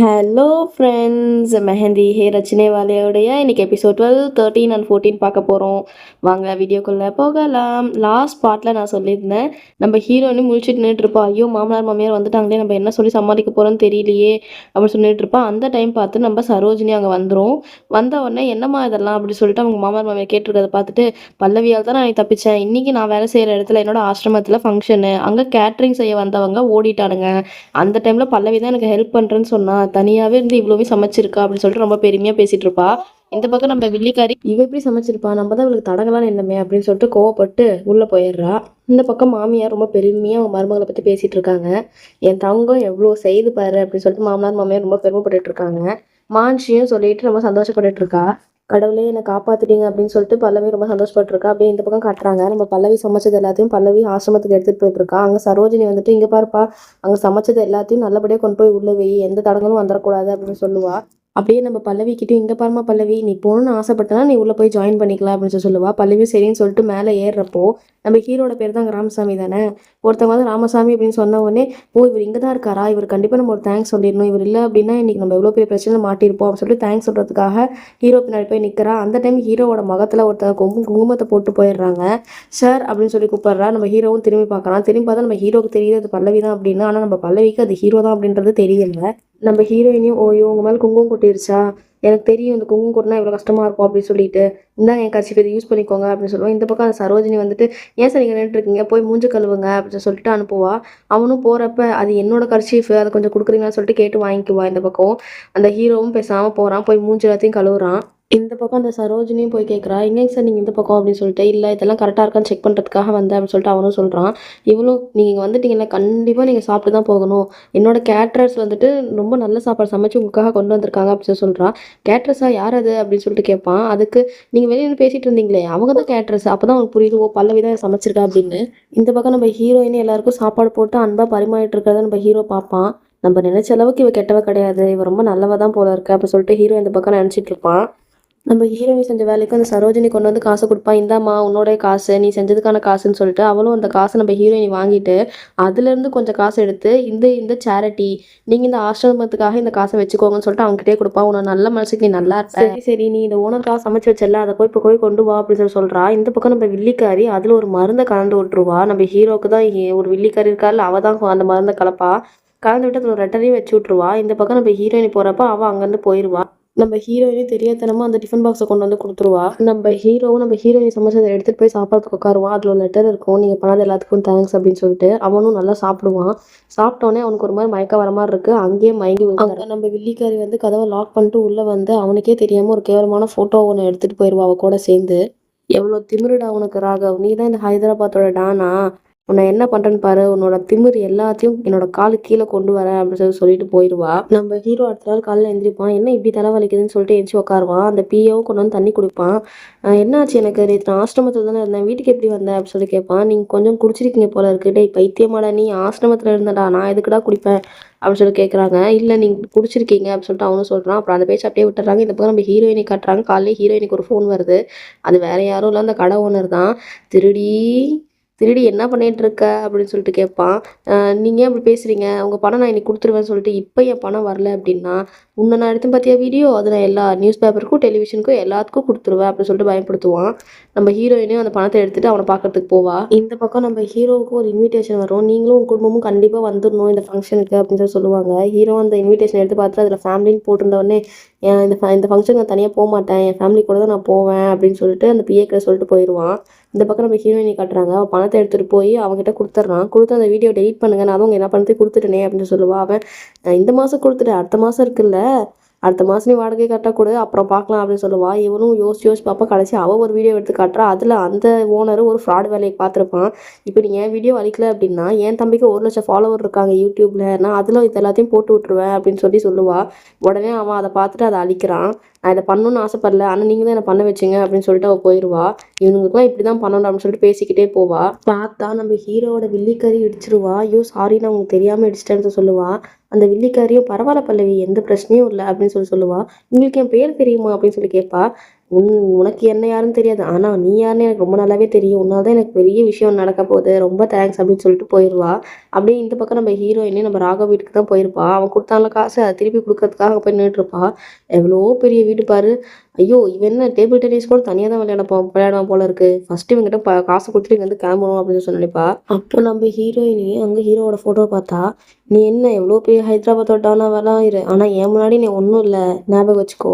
Hello friends mehndi ஹே ரச்சனை வாலையோடைய இன்னைக்கு episode twelve thirteen and fourteen பார்க்க போகிறோம் வாங்க வீடியோக்குள்ளே போகலாம். லாஸ்ட் பார்ட்டில் நான் சொல்லியிருந்தேன். நம்ம ஹீரோன்னு முழிச்சுட்டு நின்றுட்டுருப்பா ஐயோ மாமனார் மாமியார் வந்துட்டாங்களே நம்ம என்ன சொல்லி சமாளிக்க போகிறோன்னு தெரியலையே அப்படின்னு சொல்லிட்டு இருப்போம். அந்த டைம் பார்த்து நம்ம சரோஜினி அங்கே வந்துடும் வந்த உடனே என்னம்மா இதெல்லாம்? அப்படி சொல்லிட்டு அவங்க மாமனார் மாமியார் கேட்டிருக்கதை பார்த்துட்டு பல்லவியால் தான் நான் தப்பிச்சேன். இன்றைக்கி நான் வேலை செய்கிற இடத்துல என்னோட ஆசிரமத்தில் ஃபங்க்ஷனு அங்கே கேட்ரிங் செய்ய வந்தவங்க ஓடிட்டானுங்க. அந்த டைமில் பல்லவி தான் எனக்கு ஹெல்ப் பண்ணுறேன்னு சொன்னால் தனியாகவே இருந்து இவ்வளோவே சமைச்சிருக்கா அப்படின்னு சொல்லிட்டு ரொம்ப பெருமையாக பேசிட்டு இருப்பா இந்த பக்கம் நம்ம வில்லிக்காரி இவ எப்படி சமைச்சிருப்பா? நம்ம தான் இவளுக்கு தடங்கலாம் என்னமே அப்படின்னு சொல்லிட்டு கோவப்பட்டு உள்ளே போயிடுறா. இந்த பக்கம் மாமியார் ரொம்ப பெருமையாக அவங்க மருமகளை பற்றி பேசிட்டு இருக்காங்க என் தங்கம் எவ்வளோ செய்து பாரு அப்படின்னு சொல்லிட்டு மாமனார் மாமியார் ரொம்ப பெருமைப்பட்டுட்டு இருக்காங்க. மான்ஷியும் சொல்லிட்டு ரொம்ப சந்தோஷப்பட்டுட்டு இருக்கா. கடவுளே என்னை காப்பாற்றிட்டீங்க அப்படின்னு சொல்லிட்டு பல்லவி ரொம்ப சந்தோஷப்பட்டிருக்கா. அப்படியே இந்த பக்கம் காட்டுறாங்க. நம்ம பல்லவி சமைச்சது எல்லாத்தையும் பல்லவி ஆசிரமத்துக்கு எடுத்துட்டு போயிட்டுருக்கா. அங்கே சரோஜினி வந்துட்டு இங்க பாருப்பா அங்கே சமைச்சது எல்லாத்தையும் நல்லபடியாக கொண்டு போய் உள்ள வை. எந்த தடங்களும் வந்துடக்கூடாது அப்படின்னு சொல்லுவா. அப்படியே நம்ம பல்லவி கிட்டே இங்கே பாருமா பல்லவி நீ போகணும்னு ஆசைப்பட்டனா நீ உள்ளே போய் ஜாயின் பண்ணிக்கலாம் அப்படின்னு சொல்லி சொல்லுவா. பல்லவி சரின்னு சொல்லிட்டு மேலே ஏறுறப்போ நம்ம ஹீரோட பேர் தான் ராமசாமி தானே? ஒருத்தவங்க வந்து ராமசாமி அப்படின்னு சொன்ன உடனே ஓ இவர் இங்கே தான் இருக்காரா? இவர் கண்டிப்பாக நம்ம ஒரு தேங்க்ஸ் சொல்லிடணும். இவர் இல்லை அப்படின்னா இன்றைக்கி நம்ம எவ்வளோ பெரிய பிரச்சனை மாட்டியிருப்போம் அப்படின்னு சொல்லிட்டு தேங்க்ஸ் சொல்கிறதுக்காக ஹீரோ பின்னாடி போய் நிற்கிறா அந்த டைம் ஹீரோவோட முகத்தில் ஒருத்தர் குங்கு குங்குமத்தை போட்டு போயிடுறாங்க. சார் அப்படின்னு சொல்லி கூப்பிட்றா. நம்ம ஹீரோவும் திரும்பி பார்க்குறான். திரும்பி பார்த்தா நம்ம ஹீரோக்கு தெரியுது அது பல்லவி தான் அப்படின்னு. ஆனால் நம்ம பல்லவிக்கு அது ஹீரோ தான் அப்படின்றது தெரியல. நம்ம ஹீரோயினையும் ஓயோ உங்கள் மேலே குங்குமம் கொட்டிருச்சா? எனக்கு தெரியும் இந்த குங்குமம் கொட்டினா இவ்வளோ கஷ்டமாக இருக்கும் அப்படின்னு சொல்லிட்டு இந்தாங்க என் கட்சி இதை யூஸ் பண்ணிக்கோங்க அப்படின்னு சொல்லுவோம் இந்த பக்கம் அந்த சரோஜினி வந்துட்டு ஏன் சார் நீங்கள் நின்றுருக்கீங்க இருக்கீங்க? போய் மூஞ்சு கழுவுங்க அப்படின்னு சொல்லிட்டு அனுப்புவா. அவனும் போகிறப்ப அது என்னோட கர்ச்சீஃப் அதை கொஞ்சம் கொடுக்குறீங்களான்னு சொல்லிட்டு கேட்டு வாங்கிக்குவா இந்த பக்கம். அந்த ஹீரோவும் பேசாமல் போகிறான் போய் மூஞ்சி எல்லாத்தையும் கழுவுறான். இந்த பக்கம் அந்த சரோஜினியும் போய் கேட்குறா எங்கேங்க சார் நீங்கள் இந்த பக்கம்? அப்படின்னு சொல்லிட்டு இல்லை இதெல்லாம் கரெக்டாக இருக்கான்னு செக் பண்ணுறதுக்காக வந்தேன் அப்படின்னு சொல்லிட்டு அவனும் சொல்கிறான் இவ்வளோ நீங்கள் வந்துட்டீங்கன்னா கண்டிப்பாக நீங்கள் சாப்பிட்டு தான் போகணும். என்னோட கேட்ரர்ஸ் வந்துட்டு ரொம்ப நல்ல சாப்பாடு சமைச்சு உங்களுக்காக கொண்டு வந்திருக்காங்க அப்படின்னு சொல்கிறான் கேட்ரஸாக யார் அது? அப்படின்னு சொல்லிட்டு கேட்பான் அதுக்கு நீங்கள் வெளியே பேசிகிட்டு இருந்தீங்களே அவங்க தான் கேட்ரஸ் அப்போ தான் அவனுக்கு புரியுது ஓ பல்லவி தான் சமைச்சிருக்கா அப்படின்னு. இந்த பக்கம் நம்ம ஹீரோயின் எல்லாருக்கும் சாப்பாடு போட்டு அன்பாக பரிமாறிட்டு இருக்கிறத நம்ம ஹீரோ பார்ப்பான். நம்ம நினைச்ச அளவுக்கு இவ கெட்டவ கிடையாது. இவ ரொம்ப நல்லவ தான் போல இருக்கு அப்படின்னு சொல்லிட்டு ஹீரோ இந்த பக்கம் நினச்சிட்டு இருப்பான். நம்ம ஹீரோயின் செஞ்ச வேலைக்கு அந்த சரோஜினி கொண்டு வந்து காசு கொடுப்பா இந்தாம்மா உன்னோட காசு நீ செஞ்சதுக்கான காசுன்னு சொல்லிட்டு அவளும் அந்த காசை நம்ம ஹீரோயினி வாங்கிட்டு அதுலேருந்து கொஞ்சம் காசு எடுத்து இந்த இந்த சேரிட்டி நீங்கள் இந்த ஆசிரமத்துக்காக இந்த காசை வச்சுக்கோங்கன்னு சொல்லிட்டு அவங்ககிட்டயே கொடுப்பா. உன்னோட நல்ல மனசுக்கு நீ நல்லா இருப்ப. சரி சரி நீ இந்த ஓனருக்காக சமைச்சு வச்சல அதை போய் இப்போ போய் கொண்டு வா அப்படின்னு சொல்லி சொல்கிறா இந்த பக்கம் நம்ம வில்லிக்காரி அதில் ஒரு மருந்தை கலந்து விட்டுருவா. நம்ம ஹீரோக்கு தான் ஒரு வில்லிக்காரி இருக்கால அவள் தான் அந்த மருந்தை கலப்பா. கலந்து விட்டு அதில் ரெட்டரையும் வச்சு விட்ருவா இந்த பக்கம் நம்ம ஹீரோயினி போகிறப்ப அவள் அங்கேருந்து போயிடுவா நம்ம ஹீரோயினே தெரியாதனமா அந்த டிஃபன் பாக்ஸை கொண்டு வந்து கொடுத்துருவா. நம்ம ஹீரோவும் நம்ம ஹீரோயின் சமைச்சதை எடுத்துட்டு போய் சாப்பாடுக்கு உட்காருவான் அதில் ஒரு லெட்டர் இருக்கும். நீங்கள் பண்ணாத எல்லாத்துக்கும் தேங்க்ஸ் அப்படின்னு சொல்லிட்டு அவனும் நல்லா சாப்பிடுவான். சாப்பிட்டோன்னே அவனுக்கு ஒரு மாதிரி மயக்க வர மாதிரி இருக்கு. அங்கேயே மயங்கி விழுந்தாங்க நம்ம வில்லிக்காரி வந்து கதவை லாக் பண்ணிட்டு உள்ள வந்து அவனுக்கே தெரியாம ஒரு கேவலமான போட்டோ ஒன்று எடுத்துட்டு போயிடுவா அவ கூட சேர்ந்து. எவ்வளோ திமிருடா உனக்கு ராகவ்? நீ தான் இந்த ஹைதராபாத்தோட டானா? உன்னை என்ன பண்றேன்னு பாரு உன்னோட திமிரு எல்லாத்தையும் என்னோட காலு கீழே கொண்டு வரேன் அப்படின்னு சொல்லி சொல்லிட்டு போயிடுவா நம்ம ஹீரோ அடுத்த நாள் காலையில் எழுந்திரிப்பான் என்ன இப்படி தலை வலிக்குதுன்னு சொல்லிட்டு எந்திரிச்சு உட்காருவான் அந்த பிஏவும் கொண்டு வந்து தண்ணி குடிப்பான். என்னாச்சு எனக்கு? நேற்று நான் ஆசிரமத்தில் தானே இருந்தேன். வீட்டுக்கு எப்படி வந்தேன் அப்படின்னு சொல்லி கேட்பான். நீங்கள் கொஞ்சம் குடிச்சிருக்கீங்க போல இருக்கு. டேய் பைத்தியமாடா நீ. ஆசிரமத்தில் இருந்தடா. நான் எதுக்குடா குடிப்பேன்? அப்படின்னு சொல்லி கேட்குறாங்க இல்லை நீங்கள் குடிச்சிருக்கீங்க அப்படின்னு சொல்லிட்டு அவனும் சொல்கிறான் அப்புறம் அந்த பேச்சு அப்படியே விட்டுறாங்க. இந்த பக்கம் நம்ம ஹீரோயினை காட்டுறாங்க. காலையில் ஹீரோயினுக்கு ஒரு ஃபோன் வருது. அது வேற யாரும் இல்லை. அந்த கடை ஓனர் தான். திருடி திருடி என்ன பண்ணிகிட்டு இருக்க அப்படின்னு சொல்லிட்டு கேட்பான். நீங்கள் ஏன் இப்படி பேசுறீங்க? உங்கள் பணம் நான் இன்னைக்கு கொடுத்துருவேன்னு சொல்லிட்டு இப்போ என் பணம் வரல அப்படின்னா உன்னை நான் எடுத்து பார்த்தியா வீடியோ? அதை நான் எல்லா நியூஸ் பேப்பருக்கும் டெலிவிஷனுக்கும் எல்லாத்துக்கும் கொடுத்துருவேன் அப்படின்னு சொல்லிட்டு பயன்படுத்துவான். நம்ம ஹீரோயினையும் அந்த பணத்தை எடுத்துகிட்டு அவனை பார்க்கறதுக்கு போவா. இந்த பக்கம் நம்ம ஹீரோவுக்கு ஒரு இன்விடேஷன் வரும். நீங்களும் உங்கள் குடும்பமும் கண்டிப்பாக வந்துடணும் இந்த ஃபங்க்ஷனுக்கு அப்படின்னு சொல்லி சொல்லுவாங்க. ஹீரோ அந்த இன்விடேஷன் எடுத்து பார்த்து அதில் ஃபேமிலின்னு போட்டிருந்தவொடனே "ஏன் இந்த இந்த ஃபங்க்ஷன் நான் தனியாக போக மாட்டேன் என் ஃபேமிலி கூட தான் நான் போவேன் அப்படின்னு சொல்லிட்டு அந்த பிஏக்கிட்ட சொல்லிட்டு போயிடுவான் இந்த பக்கம் நம்ம ஹீரோயினை காட்டுறாங்க. அவள் பணத்தை எடுத்துகிட்டு போய் அவங்ககிட்ட கொடுத்துட்றான். கொடுத்து அந்த வீடியோ டெலிட் பண்ணுங்க. நான் அவங்க என்ன பணத்தை கொடுத்துட்டேனே அப்படின்னு சொல்லுவா. அவன் இந்த மாதம் கொடுத்துட்டேன். அடுத்த மாதம் இருக்குல்ல. அடுத்த மாதம் நீ வாடகை கட்ட அப்புறம் பார்க்கலாம் அப்படின்னு சொல்லுவா இவனும் யோசிச்சு யோசிச்சு பார்ப்பா கடைசி அவள் ஒரு வீடியோ எடுத்து காட்டுறா. அதில் அந்த ஓனர் ஒரு ஃப்ராட் வேலையை பார்த்துருப்பான். இப்போ நீ என் வீடியோ அழிக்கல அப்படின்னா என் தம்பிக்கு ஒரு லட்சம் ஃபாலோவர் இருக்காங்க யூடியூப்பில் நான் அதில் இது எல்லாத்தையும் போட்டு விட்டுருவேன் அப்படின்னு சொல்லி சொல்லுவா. உடனே அவன் அதை பார்த்துட்டு அதை அழிக்கிறான். நான் இதை பண்ணணும்னு ஆசைப்படல. ஆனால் நீங்கள் தான் என்னை பண்ண வச்சீங்க அப்படின்னு சொல்லிட்டு அவள் போயிடுவா இவனுங்களுக்குலாம் இப்படி தான் பண்ணணும் அப்படின்னு சொல்லிட்டு பேசிக்கிட்டே போவா. பார்த்தா நம்ம ஹீரோவோட வில்லிக்கறி இடிச்சிருவா. ஐயோ சாரி நான் உங்களுக்கு தெரியாமல் இடிச்சிட்டேன்னு சொல்லுவா. அந்த வில்லிக்காரியும் பரவாயில்ல பல்லவி எந்த பிரச்சனையும் இல்லை அப்படின்னு சொல்லி சொல்லுவாள் உங்களுக்கு என் பேர் தெரியுமா? அப்படின்னு சொல்லி கேட்பா. உன் உனக்கு என்ன யாருன்னு தெரியாது. ஆனால் நீ யாருன்னு எனக்கு ரொம்ப நல்லாவே தெரியும். உன்னால தான் எனக்கு பெரிய விஷயம் நடக்க போகுது. ரொம்ப தேங்க்ஸ் அப்படின்னு சொல்லிட்டு போயிடுவா அப்படியே இந்த பக்கம் நம்ம ஹீரோயினே நம்ம ராகவ் வீட்டுக்கு தான் போயிருப்பா. அவன் கொடுத்தால காசு அதை திருப்பி கொடுக்கறதுக்காக போய் நின்றுட்டுருப்பா எவ்வளோ பெரிய வீடு பாரு. ஐயோ இவன் என்ன டேபிள் டென்னிஸ் கூட தனியாக தான் விளையாட போ விளையாடுவான் போல இருக்கு. ஃபர்ஸ்ட் இவங்கிட்ட ப காசு கொடுத்துட்டு வந்து கிளம்பணும் அப்படின்னு சொல்லி அப்போ நம்ம ஹீரோயினி அங்கே ஹீரோவோட ஃபோட்டோ பார்த்தா நீ என்ன எவ்வளோ பெரிய ஹைதராபாத்தோட டானாவெல்லாம் இரு ஆனால் என் முன்னாடி நீ ஒன்றும் இல்லை. ஞாபகம் வச்சுக்கோ.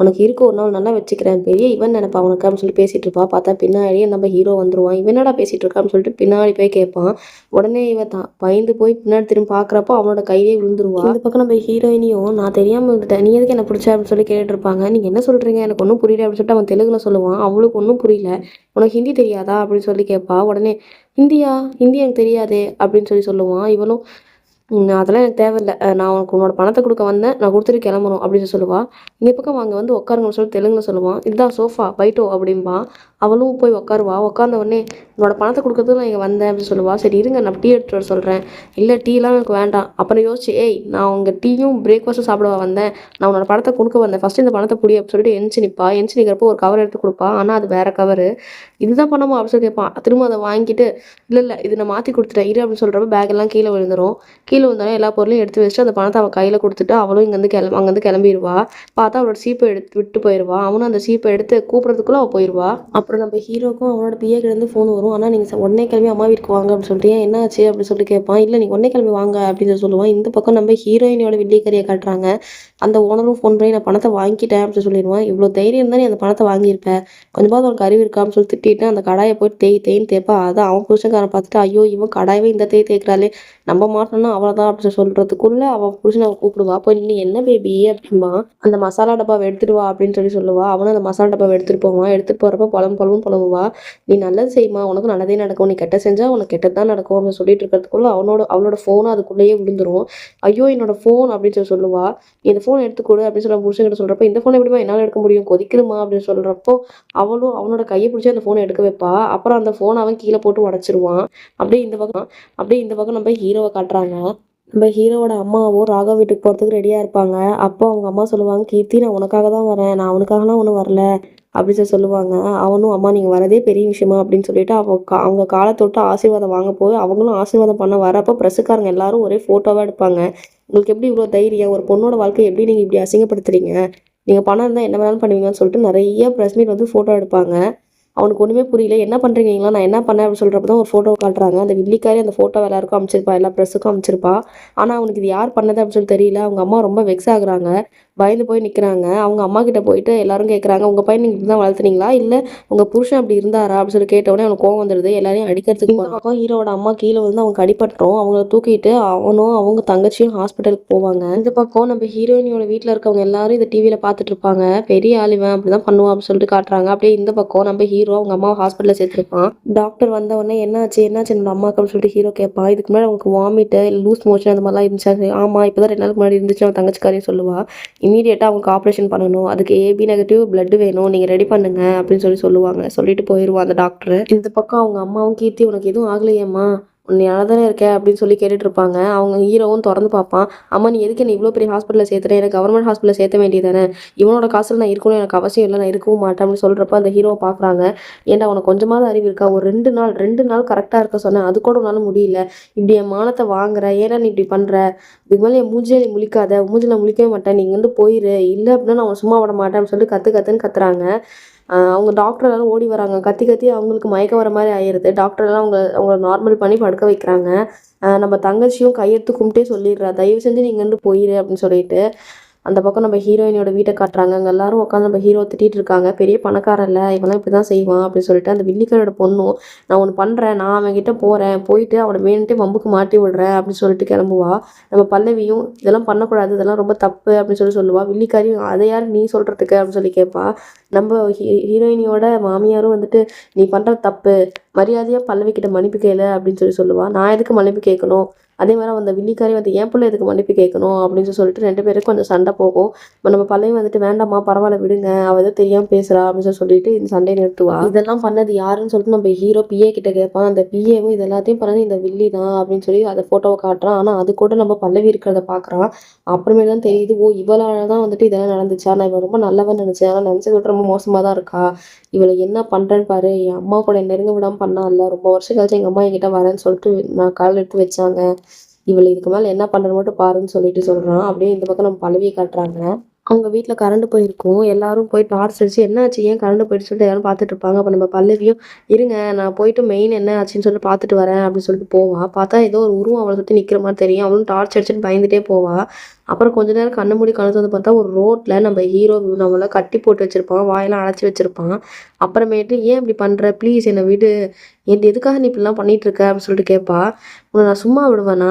உனக்கு இருக்க ஒரு நாள் நல்லா வச்சுக்கிறேன். பெரிய இவன் நினைப்பா உனக்கு அப்படின்னு சொல்லி பேசிட்டு இருப்பா. பார்த்தா பின்னாடியே நம்ம ஹீரோ வந்துருவான். இவன் என்னடா பேசிட்டு இருக்கான்னு சொல்லிட்டு பின்னாடி போய் கேட்பான். உடனே இவன் தான் பயந்து போய் பின்னாடி திரும்பி பார்க்குறப்போ அவனோட கையிலே விழுந்துருவான் இந்த பக்கம் நம்ம ஹீரோயினியும் நான் தெரியாமல் இருந்துட்டேன் நீ எதுக்கு என்ன பிடிச்ச? அப்படின்னு சொல்லி கேட்டுட்டு இருப்பாங்க. நீங்கள் என்ன சொல்கிறீங்க எனக்கு ஒன்றும் புரியல அப்படின்னு சொல்லிட்டு அவன் தெலுங்குல சொல்லுவான். அவளுக்கு ஒன்றும் புரியல. உனக்கு ஹிந்தி தெரியாதா? அப்படின்னு சொல்லி கேட்பா உடனே ஹிந்தியா? ஹிந்தி எனக்கு தெரியாதே அப்படின்னு சொல்லி சொல்லுவான். இவளும் அதெல்லாம் எனக்கு தேவையில்லை. நான் உனக்கு உன்னோட பணத்தை கொடுக்க வந்தேன். நான் கொடுத்துட்டு கிளம்பணும் அப்படின்னு சொல்லுவாள் சொல்லுவா. இந்த பக்கம் அங்கே வந்து உட்காருங்கன்னு சொல்லி தெலுங்குல சொல்லுவான் இதுதான் சோஃபா பைட்டோ அப்படிம்பான் அவளும் போய் உட்காருவா. உட்காந்த உடனே உன்னோட பணத்தை கொடுக்கறது நான் இங்கே வந்தேன் அப்படின்னு சொல்லுவா. சரி இருங்க நான் டீ எடுத்துட்டு வர சொல்கிறேன் இல்லை டீலாம் எனக்கு வேண்டாம். அப்புறம் யோசிச்சு ஏய் நான் உங்கள் டீயும் பிரேக்ஃபாஸ்ட்டும் சாப்பிடுவா வந்தேன். நான் உன்னோட பணத்தை கொடுக்க வந்தேன். ஃபஸ்ட்டு இந்த பணத்தை புடி அப்படின்னு சொல்லிட்டு எந்திச்சு நிற்பா எந்திச்சு நிற்கிறப்போ ஒரு கவர் எடுத்து கொடுப்பா. ஆனால் அது வேற கவரு இதுதான் பணமா அப்படின்னு சொல்லி கேட்பான். திரும்ப அதை வாங்கிட்டு இல்லை இல்லை இது நான் மாற்றி கொடுத்துட்டேன். இரு அப்படின்னு சொல்கிறப்ப பேக் எல்லாம் கீழே விழுந்துரும். கீழே விழுந்தாலும் எல்லா பொருளையும் எடுத்து வச்சுட்டு அந்த பணத்தை அவள் கையில் கொடுத்துட்டு அவளும் இங்கேருந்து கிளம்ப அங்கேருந்து கிளம்பிடுவா. பார்த்தா அவளோட சீப்பை எடுத்து விட்டு போயிடுவா அவனும் அந்த சீப்பை எடுத்து கூப்பிட்றதுக்குள்ளே அவள் போயிடுவா அப்புறம் நம்ம ஹீரோக்கும் அவனோட பிஏக்கிலேருந்து ஃபோன் வரும். ஆனால் நீங்கள் உடனே கிளம்பி அம்மா வீட்டுக்கு வாங்க அப்படின்னு சொல்லிட்டு "ஏன், என்ன ஆச்சு அப்படின்னு சொல்லிட்டு கேட்பான். இல்லை நீங்கள் உடனே கிளம்பி வாங்க அப்படின்னு சொல்லி சொல்லுவான். இந்த பக்கம் நம்ம ஹீரோயினோட வில்லிக்கரியை காட்டுறாங்க. அந்த ஓனரும் ஃபோன் பண்ணி நான் பணத்தை வாங்கிட்டேன் அப்படின்னு சொல்லிடுவான். இவ்வளோ தைரியம் தான் நீ அந்த பணத்தை வாங்கியிருப்பேன் கொஞ்சமாவது அவனுக்கு அறிவு இருக்கான்னு சொல்லி திட்டிட்டு அந்த கடாயை போய் தேய் தேய்ன்னு தேய்ப்பா. அதான் அவன் புருஷன்காரன் பார்த்துட்டு ஐயோ இவன் கடாயவே இந்த தேய் தேய்க்கிறாளே. நம்ம மாட்டோம்னா அவ்வளோதான் அப்படின்னு சொல்கிறதுக்குள்ளே அவன் புருஷனை அவ கூப்பிடுவா. போய் நீ என்ன பேபி அப்படிமா அந்த மசாலா டப்பாவை எடுத்துட்டு வா அப்படின்னு சொல்லி சொல்லுவா. அவனும் அந்த மசாலா டப்பாவை எடுத்துட்டு போவான். எடுத்துகிட்டு போகிறப்ப பழம் பழமும் புலம்புவா நீ நல்லது செய்யுமா. உனக்கு நல்லதே நடக்கும். நீ கெட்ட செஞ்சால் உனக்கு கெட்டது தான் நடக்கும் அப்படின்னு சொல்லிட்டு இருக்கிறதுக்குள்ளே அவனோட அவளோட ஃபோனும் அதுக்குள்ளேயே விழுந்துரும். ஐயோ என்னோட ஃபோன் அப்படின்னு சொல்லி சொல்லுவா. இந்த ஃபோன் எடுத்து கொடு அப்படின்னு சொல்லி புருஷன்கிட்ட சொல்கிறப்ப இந்த ஃபோன் எப்படிமா என்னால் எடுக்க முடியும்? கொதிக்குதுமா? அப்படின்னு சொல்கிறப்போ அவளும் அவனோட கையை பிடிச்சி அந்த ஃபோனை எடுக்க வைப்பா. அப்புறம் அந்த ஃபோனை அவன் கீழே போட்டு உடச்சிருவான். அப்படியே இந்த பக்கம் அப்படியே இந்த பக்கம் நம்ம ஹீரோவை காட்டுறாங்க. நம்ம ஹீரோவோட அம்மாவும் ராகவ் வீட்டுக்கு போகிறதுக்கு ரெடியாக இருப்பாங்க. அப்போ அவங்க அம்மா சொல்லுவாங்க கீர்த்தி நான் உனக்காக தான் வரேன். நான் அவனுக்காகலாம் ஒன்றும் வரல. அப்படி சொல்லி சொல்லுவாங்க. அவனும் அம்மா நீங்கள் வரதே பெரிய விஷயமா? அப்படின்னு சொல்லிட்டு அவங்க கா- அவங்க காலை தொட்டு ஆசீர்வாதம் வாங்க போய் அவங்களும் ஆசீர்வாதம் பண்ண வரப்போ ப்ரெஸ்ஸுக்காரங்க எல்லாரும் ஒரே ஃபோட்டோவாக எடுப்பாங்க. உங்களுக்கு எப்படி இவ்வளோ தைரியம்? ஒரு பொண்ணோட வாழ்க்கை எப்படி நீங்கள் இப்படி அசிங்கப்படுத்துறீங்க? நீங்கள் பணம் இருந்தால் என்ன வேணாலும் பண்ணுவீங்கன்னு சொல்லிட்டு நிறைய ப்ரெஸ் மீட் வந்து ஃபோட்டோ எடுப்பாங்க. அவனுக்கு ஒன்றுமே புரியல. என்ன பண்ணுறீங்களா நான் என்ன பண்ணேன்? அப்படின்னு சொல்கிறப்ப தான் ஒரு ஃபோட்டோ காட்டுறாங்க. அந்த வில்லிக்காரி அந்த ஃபோட்டோ எல்லாருக்கும் அமைச்சிருப்பா. எல்லா ப்ரெஸ்ஸுக்கும் அமைச்சிருப்பா. ஆனால் அவனுக்கு இது யார் பண்ணது அப்படின்னு சொல்லி தெரியல. அவங்க அம்மா ரொம்ப வெக்ஸ் ஆகுறாங்க. பயந்து போய் நிற்கிறாங்க அவங்க அம்மா கிட்ட போயிட்டு எல்லாரும் கேட்குறாங்க உங்கள் பையன் நீங்கள் இப்படி தான் வளர்த்துனீங்களா? இல்லை உங்கள் புருஷன் அப்படி இருந்தாரா? அப்படின்னு சொல்லி கேட்ட உடனே அவனுக்கு கோவம் வந்துடுது. எல்லாரையும் அடிக்கிறதுக்கு இந்த பக்கம் ஹீரோட அம்மா கீழே வந்து அவங்க அடிபட்டுரும் அவங்கள தூக்கிட்டு அவனும் அவங்க தங்கச்சியும் ஹாஸ்பிட்டலுக்கு போவாங்க. இந்த பக்கம் நம்ம ஹீரோயினியோட வீட்டில் இருக்கவங்க எல்லாரும் இதை டிவியில் பார்த்துட்டு இருப்பாங்க. பெரிய ஆளிவன் அப்படி தான் பண்ணுவான் அப்படின்னு சொல்லிட்டு காட்டுறாங்க. அப்படியே இந்த பக்கம் நம்ம ஹீரோ அவங்க அம்மாவை ஹாஸ்பிட்டலில் சேர்த்துருப்பான். டாக்டர் வந்த உடனே என்னாச்சு? என்னாச்சு? என்னோட அம்மாக்கு? அப்படின்னு சொல்லிட்டு ஹீரோ கேட்பான். இதுக்கு முன்னாடி அவங்களுக்கு வாமிட்டு லூஸ் மோஷன் அந்த மாதிரிலாம் இருந்துச்சு. ஆமாம் இப்போ தான் ரெண்டு நாளுக்கு முன்னாடி இருந்துச்சு. அவன் தங்கச்சிக்காரையும் சொல்லுவா. இமீடியட்டாக அவங்களுக்கு ஆப்ரேஷன் பண்ணணும். அதுக்கு ஏபி நெகட்டிவ் பிளட் வேணும். நீங்கள் ரெடி பண்ணுங்க அப்படின்னு சொல்லி சொல்லுவாங்க. சொல்லிட்டு போயிடுவான் அந்த டாக்டர் இந்த பக்கம் அவங்க அம்மாவும் கீர்த்தி உனக்கு எதுவும் ஆகலையேம்மா? நீ தானே இருக்க அப்படின்னு சொல்லி கேட்டுட்டு இருப்பாங்க. அவங்க ஹீரோவும் திறந்து பார்ப்பான். அம்மா நீ எதுக்கு என்ன இவ்வளோ பெரிய ஹாஸ்பிட்டலில் சேர்த்துறேன் எனக்கு கவர்மெண்ட் ஹாஸ்பிட்டலில் சேர்த்த வேண்டியதானே இவனோட காசில் நான் இருக்கணும் எனக்கு அவசியம் இல்லை நான் இருக்கவும் மாட்டேன் அப்படின்னு சொல்கிறப்ப அந்த ஹீரோவை பார்க்குறாங்க. ஏன்டா உனக்கு கொஞ்சமாவது அறிவு இருக்கா? ஒரு ரெண்டு நாள் ரெண்டு நாள் கரெக்டாக இருக்க சொன்னேன். அது கூட உன்னால முடியல. இப்படி என் மானத்தை வாங்குற ஏன்னா நீ இப்படி பண்ணுற இதுக்கு மேலே என் மூஞ்சிலே நீ முழிக்காத. மூஞ்சியில் முழிக்கவே மாட்டேன். நீங்கள் வந்து போயிரு. இல்லை அப்படின்னா நான் உன்னை சும்மா விட மாட்டேன் அப்படின்னு சொல்லிட்டு கற்று கற்றுன்னு கத்துறாங்க. அவங்க டாக்டர் எல்லாம் ஓடி வராங்க. கத்தி கத்தி அவங்களுக்கு மயக்கம் வர மாதிரி ஆயிடுது டாக்டர் எல்லாம் அவங்க அவங்கள நார்மல் பண்ணி படுக்க வைக்கிறாங்க. நம்ம தங்கச்சியும் கையெடுத்து கும்பிட்டே சொல்லிடுறா. தயவு செஞ்சு நீங்கள் வந்து போயிரு அப்படின்னு சொல்லிட்டு. அந்த பக்கம் நம்ம ஹீரோயினோட வீட்டை காட்டுறாங்க. அங்கே எல்லாரும் உட்காந்து நம்ம ஹீரோ திட்டிகிட்டு இருக்காங்க. பெரிய பணக்காரன் இல்லை இவெல்லாம் இப்படி தான் செய்வான் அப்படின்னு சொல்லிட்டு அந்த வில்லிக்காரோட பொண்ணும் நான் ஒன்று பண்ணுறேன் நான் அவன்கிட்ட போகிறேன் போயிட்டு அவனை வேணுட்டு வம்புக்கு மாட்டி விடுறேன் அப்படின்னு சொல்லிட்டு கிளம்புவா. நம்ம பல்லவியும் இதெல்லாம் பண்ணக்கூடாது இதெல்லாம் ரொம்ப தப்பு அப்படின்னு சொல்லி சொல்லுவா. வில்லிக்காரியும் அதை யார் நீ சொல்கிறதுக்கு அப்படின்னு சொல்லி கேட்பா. நம்ம ஹீ- ஹீரோயினியோட மாமியாரும் வந்துட்டு நீ பண்ணுற தப்பு. மரியாதையாக பல்லவி கிட்ட மன்னிப்பு கேளு அப்படின்னு சொல்லி சொல்லுவாள் நான் எதுக்கு மன்னிப்பு கேட்கணும்? அதே மாதிரி அந்த வில்லிக்காரி வந்து என் பிள்ளை இதுக்கு மன்னிப்பு கேட்கணும் அப்படின்னு சொல்லிட்டு ரெண்டு பேருக்கும் கொஞ்சம் சண்டை போகும். இப்போ நம்ம பள்ளையும் வந்துட்டு வேண்டாம்மா பரவாயில்ல விடுங்க. அவள் எதோ தெரியாமல் பேசுறா அப்படின்னு சொல்லி சொல்லிட்டு இந்த சண்டையை நிறுத்துவா. இதெல்லாம் பண்ணது யாருன்னு சொல்லிட்டு நம்ம ஹீரோ பிஏ கிட்ட கேட்பான் அந்த பிஏவும் இது எல்லாத்தையும் பண்ணது இந்த வில்லி தான் அப்படின்னு சொல்லி அந்த ஃபோட்டோவை காட்டுறான். ஆனால் அது கூட நம்ம பல்லவி இருக்கிறத பார்க்குறான் அப்புறமே தான் தெரியுது ஓ இவளால தான் வந்துட்டு இதெல்லாம் நடந்துச்சா. நான் இவன் ரொம்ப நல்லவன் நினச்சேன். ஆனால் நினச்சது ரொம்ப மோசமாக தான் இருக்கா. இவளை என்ன பண்ணுறேன்னு பாரு. என் அம்மா கூட என்னை நெருங்க விடாமல் பண்ணால ரொம்ப வருஷம் கழிச்சு எங்கள் அம்மா என்கிட்ட வரேன்னு சொல்லிட்டு நான் கால் எடுத்து வச்சாங்க. இவளை இதுக்கு மேலே என்ன பண்ணுறது மட்டும் பாருன்னு சொல்லிட்டு சொல்கிறான் அப்படியே இந்த பக்கம் நம்ம பழவியை காட்டுறாங்க. அவங்க வீட்டில் கரண்ட் போயிருக்கும். எல்லாரும் போய் டார்ச் அடிச்சு என்ன ஆச்சு? ஏன் கரண்ட் போயிட்டு சொல்லிட்டு எல்லாரும் பார்த்துட்டு இருப்பாங்க. அப்போ நம்ம பல்லவியும் இருங்க நான் போயிட்டு மெயின் என்ன ஆச்சுன்னு சொல்லிட்டு பார்த்துட்டு வரேன். அப்படின்னு சொல்லிட்டு போவா. பார்த்தா ஏதோ ஒரு உருவம் அவளை சுற்றி நிற்கிற மாதிரி தெரியும். அவளும் டார்ச் அடிச்சுட்டு பயந்துட்டே போவா. அப்புறம் கொஞ்ச நேரம் கண்ணு மூடி கணக்கு வந்து பார்த்தா ஒரு ரோட்டில் நம்ம ஹீரோ நம்மள கட்டி போட்டு வச்சுருப்பான் வாயெல்லாம் அடைச்சி வச்சுருப்பான். அப்புறமேட்டு ஏன் இப்படி பண்ணுற ப்ளீஸ் என்னை விடு. என் எதுக்காக நீ இப்படிலாம் பண்ணிகிட்டு இருக்க? அப்படின்னு சொல்லிட்டு கேட்பா உன்னை நான் சும்மா விடுவேனா?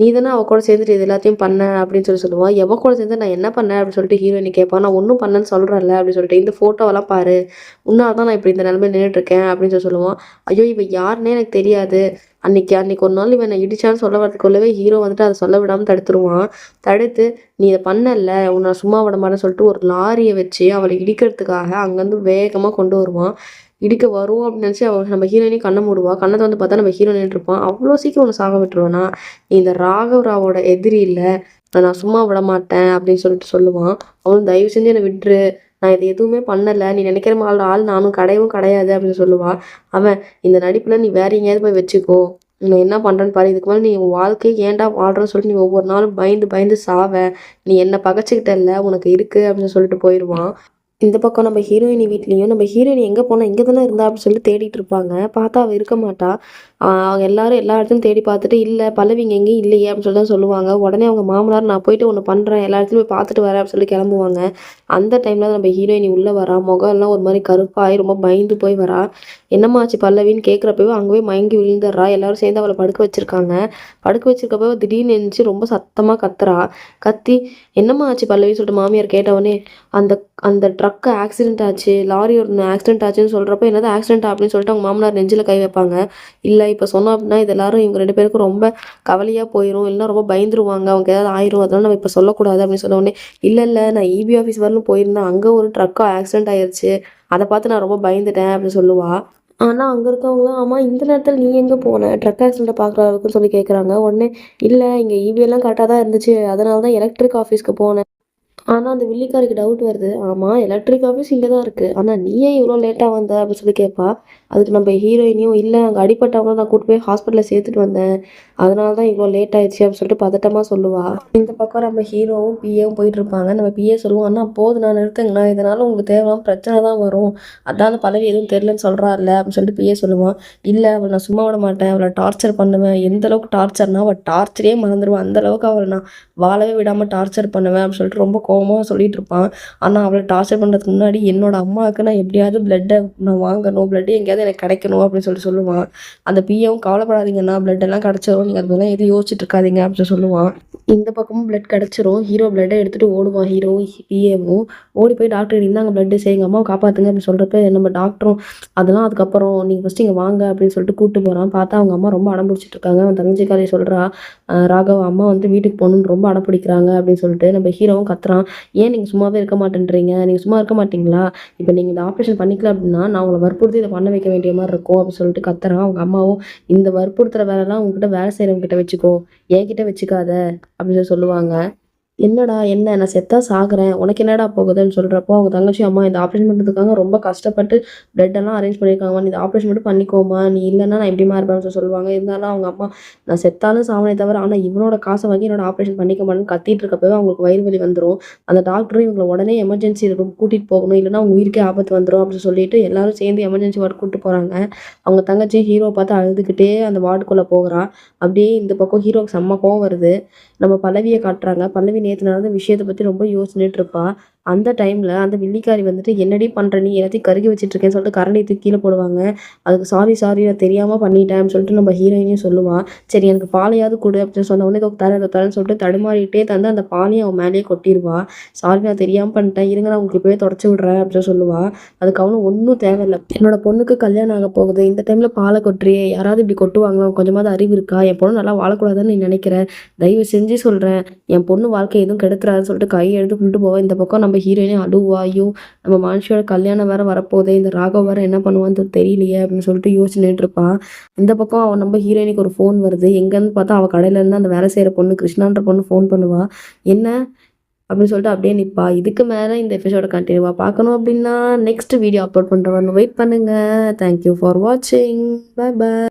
நீ தானே அவ கூட சேர்ந்துட்டு இது எல்லாத்தையும் பண்ண அப்படின்னு சொல்லி சொல்லுவான் எவ கூட சேர்ந்து நான் என்ன பண்ணேன் அப்படின்னு சொல்லிட்டு ஹீரோயினி கேட்பான் நான் ஒன்றும் பண்ணேன்னு சொல்கிறேன்ல அப்படின்னு சொல்லிட்டு இந்த ஃபோட்டோவெல்லாம் பாரு. உன்னால தான் நான் இப்படி இந்த நிலமையில் நின்றுட்டு இருக்கேன் அப்படின்னு சொல்லி சொல்லுவான் ஐயோ இவன் யாருன்னே எனக்கு தெரியாது. அன்னைக்கு அன்னைக்கு ஒரு நாள் இவன் இடிச்சான்னு சொல்ல வரதுக்குள்ளவே ஹீரோ வந்துட்டு அதை சொல்ல விடாமல் தடுத்துருவான். தடுத்து நீ இதை பண்ணல உன்னை சும்மா விட மாட்டேன்னு சொல்லிட்டு ஒரு லாரியை வச்சு அவளை இடிக்கிறதுக்காக அங்கேருந்து வேகமாக கொண்டு வருவான். இடிக்க வரும் அப்படின்னு நினச்சி அவள் நம்ம ஹீரோயினே கண்ணை மூடுவா. கண்ணத்தை வந்து பார்த்தா நம்ம ஹீரோயின் இருப்பான். அவ்வளோ சீக்கிரம் உன்னை சாக விட்டுருவானா? நீ இந்த ராகவ் ராவோட எதிரி இல்லை. நான் சும்மா விட மாட்டேன் அப்படின்னு சொல்லிட்டு சொல்லுவான். அவன் தயவு செஞ்சு என்னை விட்டுரு. நான் இது எதுவுமே பண்ணலை. நீ நினைக்கிற மாதிரி ஆள் நானும் கடையவும் கிடையாது அப்படின்னு சொல்லுவாள் அவன் இந்த நடிப்பில் நீ வேற எங்கேயாவது போய் வச்சுக்கோ. நீ என்ன பண்ணுறேன்னு பாரு. இதுக்கு மேலே நீ உன் வாழ்க்கை ஏன்டா வாழ்கிறன்னு சொல்லிட்டு நீ ஒவ்வொரு நாளும் பயந்து பயந்து சாவ. நீ என்ன பகைச்சிக்கிட்டல்ல உனக்கு இருக்குது அப்படின்னு சொல்லிட்டு போயிடுவான் இந்த பக்கம் நம்ம ஹீரோயினி வீட்லேயும் நம்ம ஹீரோயினி எங்கே போனால் இங்கே தானே இருந்தா அப்படின்னு சொல்லி தேடிட்டு இருப்பாங்க. பார்த்தா அவள் இருக்க மாட்டா. அவங்க எல்லாரும் எல்லா இடத்துலையும் தேடி பார்த்துட்டு இல்லை பல்லவி இங்கே எங்கேயும் இல்லையே அப்படின்னு சொல்லி தான் சொல்லுவாங்க. உடனே அவங்க மாமனார் நான் போயிட்டு ஒன்று பண்ணுறேன் எல்லா இடத்துலையும் போய் பார்த்துட்டு வரேன் அப்படின்னு சொல்லி கிளம்புவாங்க. அந்த டைமில் நம்ம ஹீரோயினி உள்ளே வரா. முகம் எல்லாம் ஒரு மாதிரி கருப்பாகி ரொம்ப பயந்து போய் வரா. என்னம்மா ஆச்சு பல்லவின்னு கேட்குறப்பவே போய் மயங்கி விழுந்துடுறா. எல்லாரும் சேர்ந்து அவளை படுக்க வச்சிருக்காங்க. படுக்க வச்சிருக்கப்போ திடீர்னு எழுந்துச்சு ரொம்ப சத்தமாக கத்துறா. கத்தி என்னம்மா ஆச்சு பல்லவின்னு சொல்லிட்டு மாமியார் கேட்டவொடனே அந்த அந்த ட்ரக்கு ஆக்சிடென்ட் ஆச்சு லாரி ஒரு ஆக்சிடென்ட் ஆச்சுன்னு சொல்கிறப்ப என்னது ஆக்சிடென்ட் அப்படின்னு சொல்லிட்டு அவங்க மாமனார் நெஞ்சில் கை வைப்பாங்க. இல்லை இப்போ சொன்னோம் அப்படின்னா இது எல்லாரும் இவங்க ரெண்டு பேருக்கும் ரொம்ப கவலையாக போயிடும் இல்லை ரொம்ப பயந்துருவாங்க. அவங்க ஏதாவது ஆயிரும். அதெல்லாம் நம்ம இப்போ சொல்லக்கூடாது அப்படின்னு சொன்ன உடனே இல்லை இல்லை நான் இபி ஆஃபீஸ் வரலும் போயிருந்தேன். அங்கே ஒரு ட்ரக்கு ஆக்சிடென்ட் ஆயிடுச்சு அதை பார்த்து நான் ரொம்ப பயந்துட்டேன் அப்படின்னு சொல்லுவாள் ஆனால் அங்கே இருக்கவங்களாம் ஆமாம் இந்த நேரத்தில் நீ எங்கே போன? ட்ரக் ஆக்சிடென்ட்டை பார்க்குற அளவுக்குன்னு சொல்லி கேட்குறாங்க உடனே இல்லை இங்கே இபி கரெக்டாக தான் இருந்துச்சு. அதனால தான் எலக்ட்ரிக் ஆஃபீஸ்க்கு போனேன். ஆனால் அந்த வில்லிக்காரிக்கு டவுட் வருது. ஆமாம் எலக்ட்ரிக் ஆஃபீஸ் இங்கே தான் இருக்குது ஆனால் நீயே இவ்வளோ லேட்டாக வந்த அப்படின்னு சொல்லி கேட்பா அதுக்கு நம்ம ஹீரோயினியும் இல்லை அங்கே அடிப்பட்டவங்க நான் கூட்டு போய் ஹாஸ்பிட்டலில் சேர்த்துட்டு வந்தேன். அதனால தான் இவ்வளோ லேட் ஆயிடுச்சு அப்படின்னு சொல்லிட்டு பதட்டமாக சொல்லுவா. இந்த பக்கம் நம்ம ஹீரோவும் பிஏவும் போயிட்டு இருப்பாங்க. நம்ம பிஏ சொல்லுவோம் அண்ணா போதும் நான் நிறுத்துங்கண்ணா இதனால் உங்களுக்கு தேவையான பிரச்சனை தான் வரும். அதான் அந்த பதவி எதுவும் தெரிலன்னு சொல்கிறாருல்ல அப்படின்னு சொல்லிட்டு பிஏ சொல்லுவான் இல்லை அவளை நான் சும்மா விட மாட்டேன். அவளை டார்ச்சர் பண்ணுவேன். எந்த அளவுக்கு டார்ச்சர்னா அவள் டார்ச்சரே மறந்துடுவான் அந்த அளவுக்கு அவளை நான் வாழவே விடாமல் டார்ச்சர் பண்ணுவேன் அப்படின்னு சொல்லிட்டு ரொம்ப கோபமாக சொல்லிட்டு இருப்பான் ஆனால் அவளை டார்ச்சர் பண்ணுறதுக்கு முன்னாடி என்னோட அம்மாவுக்கு நான் எப்படியாவது பிளட்டை நான் வாங்கணும் பிளட்டு எங்கேயாவது எனக்கு கிடைக்கணும் அப்படின்னு சொல்லிட்டு சொல்லுவான். அந்த பிஏவும் கவலைப்படாதீங்கண்ணா பிளட்டெல்லாம் கிடச்சிரும். நீங்கள் அதெல்லாம் எதுவும் யோசிச்சுட்டு இருக்காதிங்க அப்படின்னு சொல்லுவான். இந்த பக்கமும் பிளட் கிடச்சிரும். ஹீரோ பிளட்டை எடுத்துகிட்டு ஓடுவான் ஹீரோவும் பிஏவும். ஓடி போய் டாக்டர் இருந்தாங்க பிளட்டு சரி எங்கள் அம்மாவை காப்பாற்றுங்க அப்படின்னு சொல்கிறப்ப நம்ம டாக்டரும் அதெல்லாம் அதுக்கப்புறம் நீங்கள் ஃபஸ்ட்டு இங்கே வாங்க அப்படின்னு சொல்லிட்டு கூப்பிட்டு போகிறான் பார்த்தா அவங்க அம்மா ரொம்ப அடம் பிடிச்சிட்டு இருக்காங்க. அவன் தங்கச்சிக்காரி சொல்கிறா ராகவ் அம்மா வந்து வீட்டுக்கு போகணுன்னு ரொம்ப அடம் பிடிக்கிறாங்க அப்படின்னு சொல்லிட்டு நம்ம ஹீரோவும் கத்துறான். ஏன் நீங்கள் சும்மாவே இருக்க மாட்டேன்றீங்க? நீங்கள் சும்மா இருக்க மாட்டீங்களா? இப்போ நீங்கள் இந்த ஆப்ரேஷன் பண்ணிக்கல அப்படின்னா நான் உங்களை வற்புறுத்தி இதை பண்ண வைக்க வேண்டிய மாதிரி இருக்கும் அப்படின்னு சொல்லிட்டு கத்துறான். அவங்க அம்மாவும் இந்த வற்புறுத்துகிற வேலைலாம் உங்ககிட்ட வேலை செய்கிறவங்க கிட்ட வச்சுக்கோ. என்கிட்ட வச்சுக்காத அப்படின்னு சொல்லி சொல்லுவாங்க. என்னடா என்ன? நான் செத்தா சாகுறேன். உனக்கு என்னடா போகுதுன்னு சொல்கிறப்போ அவங்க தங்கச்சி அம்மா இந்த ஆப்ரேஷன் பண்ணுறதுக்காக ரொம்ப கஷ்டப்பட்டு பிளட்டெல்லாம் அரேஞ்ச் பண்ணியிருக்காங்க நீ இந்த ஆப்ரேஷன் மட்டும் பண்ணிக்கோமா நீ இல்லைன்னா நான் எப்படிமா இருப்பேன்னு சொல்லி சொல்லுவாங்க. இருந்தாலும் அவங்க அம்மா நான் செத்தாலும் சாவனே தவிர ஆனால் இவனோட காசை வாங்கி என்னோட ஆப்ரேஷன் பண்ணிக்க மாட்டேன்னு கத்திட்டு இருக்கப்பவே அவங்களுக்கு வயிறு வலி வந்துடும் அந்த டாக்டரும் இவங்களை உடனே எமர்ஜென்சி ரூம் கூட்டிகிட்டு போகணும். இல்லைன்னா அவங்க உயிருக்கே ஆபத்து வந்துடும் அப்படின்னு சொல்லிட்டு எல்லாரும் சேர்ந்து எமர்ஜென்சி வார்டு கூப்பிட்டு போகிறாங்க அவங்க தங்கச்சி ஹீரோ பார்த்து அழுதுகிட்டே அந்த வார்டுக்குள்ளே போகிறா. அப்படியே இந்த பக்கம் ஹீரோக்கு செம்ம கோவம் வருது. நம்ம பல்லவியை காட்டுறாங்க. பல்லவி நேற்று நடந்த விஷயத்தை பற்றி ரொம்ப யோசனைட்டு இருப்பாள் அந்த டைமில் அந்த வில்லிக்காரி வந்துட்டு என்னடி பண்ணுற நீ? எல்லாத்தையும் கருகி வச்சுட்ருக்கேன்னு சொல்லிட்டு கரண்டி தூக்கி கீழே போடுவாங்க. அதுக்கு சாரி சாரி நான் தெரியாமல் பண்ணிட்டேன் சொல்லிட்டு நம்ம ஹீரோயினையும் சொல்லுவான் சரி எனக்கு பாலையாவது கொடு அப்படின்னு சொன்ன உடனே இதோ தரேன் தரேன்னு சொல்லிட்டு தடுமாறிட்டே தந்து அந்த பாலையும் அவன் மேலேயே கொட்டிடுவா சாரி நான் தெரியாமல் பண்ணிட்டேன். இருங்க நான் உங்களுக்கு இப்போவே தொடச்சி விட்றேன் அப்படின்னு சொல்லுவாள் அதுக்கு அவனும் ஒன்றும் தேவையில்லை. என்னோட பொண்ணுக்கு கல்யாணம் ஆக போகுது. இந்த டைமில் பாலை கொட்டுறியே. யாராவது இப்படி கொட்டுவாங்களோ? கொஞ்சமாவது அறிவு இருக்கா? என் பொண்ணு நல்லா வாழக்கூடாதுன்னு நீ நினைக்கிறேன் தயவு செஞ்சு சொல்கிறேன் என் பொண்ணு வாழ்க்கை எதுவும் கெடுத்துறாருன்னு சொல்லிட்டு கையை எடுத்து கொண்டு போவோம் இந்த பக்கம் நம்ம ஹீரோயினே அழுவா ஐயோ நம்ம மனுஷியோட கல்யாணம் வேற வரப்போதே இந்த ராகவ் வேற என்ன பண்ணுவான்னு தெரியலையே அப்படின்னு சொல்லிட்டு யோசிச்சுட்டு இருப்பான் இந்த பக்கம் அவன் நம்ம ஹீரோயினுக்கு ஒரு ஃபோன் வருது. எங்கன்னு பார்த்தா அவள் கடையில இருந்து அந்த வேலை செய்கிற பொண்ணு கிருஷ்ணான்ற பொண்ணு ஃபோன் பண்ணுவா. என்ன? அப்படின்னு சொல்லிட்டு அப்படியே நிற்பா இதுக்கு மேலே இந்த எபிசோட கண்டினியூவாக பார்க்கணும் அப்படின்னா நெக்ஸ்ட் வீடியோ அப்லோட் பண்ணுறவங்க வெயிட் பண்ணுங்கள் தேங்க்யூ ஃபார் வாட்சிங் பை பை